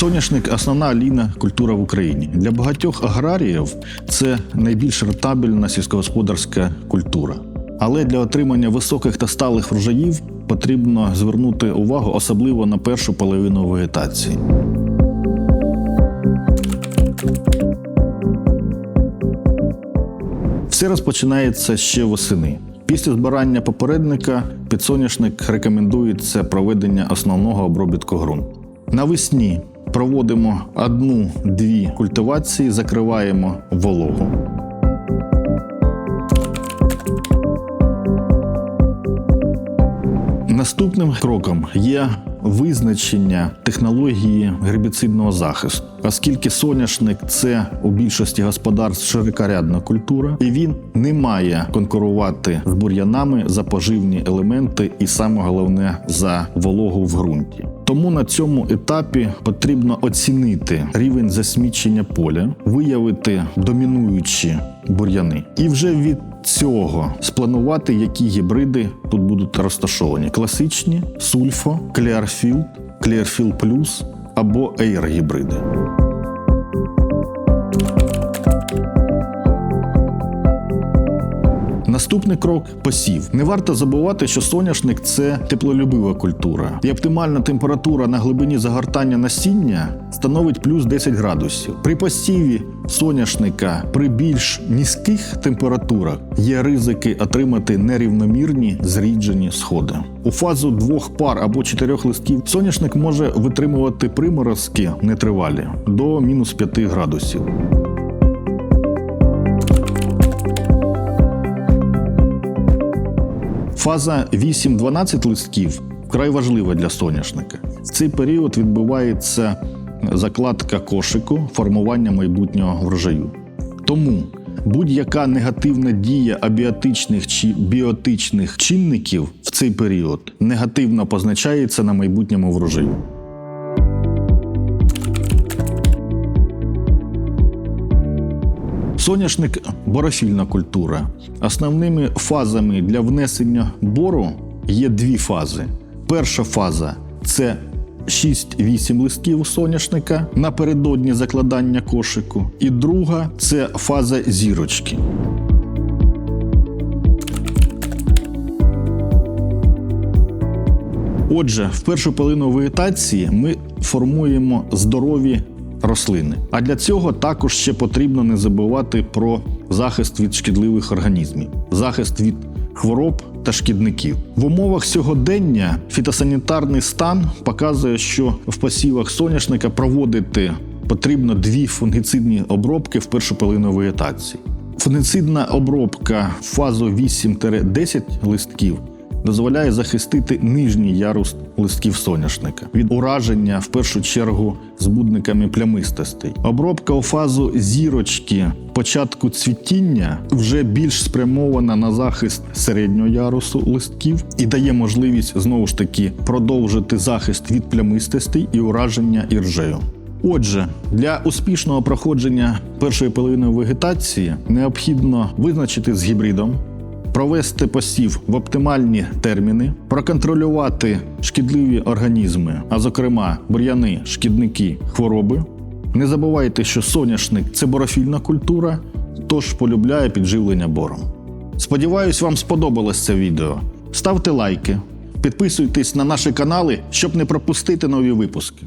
Соняшник основна олійна культура в Україні. Для багатьох аграріїв це найбільш рентабельна сільськогосподарська культура. Але для отримання високих та сталих врожаїв потрібно звернути увагу особливо на першу половину вегетації. Все розпочинається ще восени. Після збирання попередника підсоняшник рекомендується проведення основного обробітку ґрунту. Навесні проводимо одну-дві культивації, закриваємо вологу. Наступним кроком є визначення технології гербіцидного захисту, оскільки соняшник це у більшості господарств широкорядна культура, і він не має конкурувати з бур'янами за поживні елементи, і саме головне за вологу в ґрунті. Тому на цьому етапі потрібно оцінити рівень засмічення поля, виявити домінуючі бур'яни, і вже від цього спланувати, які гібриди тут будуть розташовані: класичні, сульфо, клеарфілд, клеарфілд плюс або ейр Наступний крок посів. Не варто забувати, що соняшник це теплолюбива культура, і оптимальна температура на глибині загортання насіння становить плюс 10 градусів. При посіві соняшника при більш низьких температурах є ризики отримати нерівномірні зріджені сходи. У фазу двох пар або чотирьох листків соняшник може витримувати приморозки нетривалі до мінус 5 градусів. Фаза 8-12 листків вкрай важлива для соняшника. В цей період відбувається закладка кошику, формування майбутнього врожаю. Тому будь-яка негативна дія абіотичних чи біотичних чинників в цей період негативно позначається на майбутньому врожаю. Соняшник борофільна культура. Основними фазами для внесення бору є дві фази. Перша фаза це 6-8 листків соняшника напередодні закладання кошику. І друга це фаза зірочки. Отже, в першу половину вегетації ми формуємо здорові рослини. А для цього також ще потрібно не забувати про захист від шкідливих організмів, захист від хвороб та шкідників. В умовах сьогодення фітосанітарний стан показує, що в посівах соняшника проводити потрібно дві фунгіцидні обробки в першу половину вегетації. Фунгіцидна обробка фазу 8-10 листків дозволяє захистити нижній ярус листків соняшника від ураження в першу чергу збудниками плямистостей. Обробка у фазу зірочки початку цвітіння вже більш спрямована на захист середнього ярусу листків і дає можливість знову ж таки продовжити захист від плямистостей і ураження іржею. Отже, для успішного проходження першої половини вегетації необхідно визначити з гібридом, провести посів в оптимальні терміни, проконтролювати шкідливі організми, а зокрема бур'яни, шкідники, хвороби. Не забувайте, що соняшник це борофільна культура, тож полюбляє підживлення бором. Сподіваюсь, вам сподобалось це відео. Ставте лайки, підписуйтесь на наші канали, щоб не пропустити нові випуски.